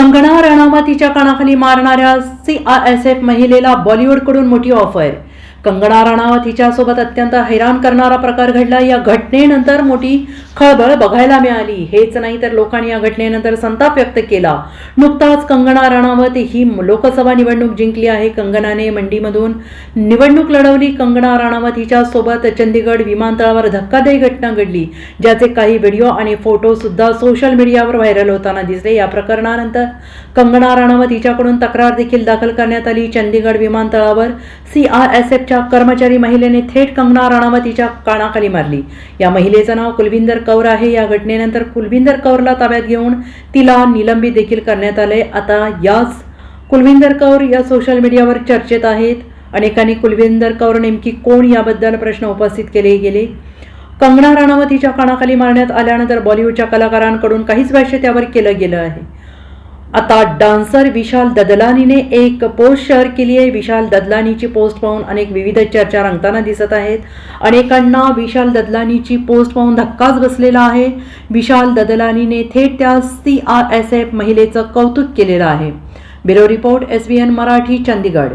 कंगना राणावतीच्या कानाखाली मारणाऱ्या सी आर एस एफ महिलेला बॉलिवूडकडून मोठी ऑफर कंगना राणावत हिच्यासोबत अत्यंत हैराण करणारा प्रकार घडला. या घटनेनंतर मोठी खळबळ बघायला मिळाली. हेच नाही तर लोकांनी या घटनेनंतर संताप व्यक्त केला. नुकताच कंगना राणावत ही लोकसभा निवडणूक जिंकली आहे. कंगनाने मंडीमधून निवडणूक लढवली. कंगना राणावत हिच्यासोबत चंदीगड विमानतळावर धक्कादायी घटना घडली ज्याचे काही व्हिडिओ आणि फोटो सुद्धा सोशल मीडियावर व्हायरल होताना दिसले. या प्रकरणानंतर कंगना राणावत हिच्याकडून तक्रार देखील दाखल करण्यात आली. चंदीगड विमानतळावर सी आर कर्मचारी महिलेने थेट कंगना राणावत तिच्या कानाखाली मारली. या महिलेचं नाव कुलविंदर कौर आहे. या घटनेनंतर कुलविंदर कौरला ताब्यात घेऊन तिला निलंबित देखील करण्यात आले. आता याच कुलविंदर कौर या सोशल मीडियावर चर्चेत आहेत. अनेकांनी कुलविंदर कौर नेमकी कोण याबद्दल प्रश्न उपस्थित केले गेले? कंगना राणावत हिच्या कानाखाली मारण्यात आल्यानंतर बॉलिवूडच्या कलाकारांकडून काहीच भाष्य त्यावर केलं गेलं आहे. आता डान्सर विशाल ददलानीने एक पोस्ट शेअर केली आहे. विशाल ददलानीची पोस्ट पाहून अनेक विविध चर्चा रंगताना दिसत आहेत. अनेकांना विशाल ददलानीची पोस्ट पाहून धक्काच बसलेला आहे. विशाल ददलानीने थेट त्या सी आर एस एफ महिलेचं कौतुक केलेलं आहे. Bureau report S B N Marathi Chandigarh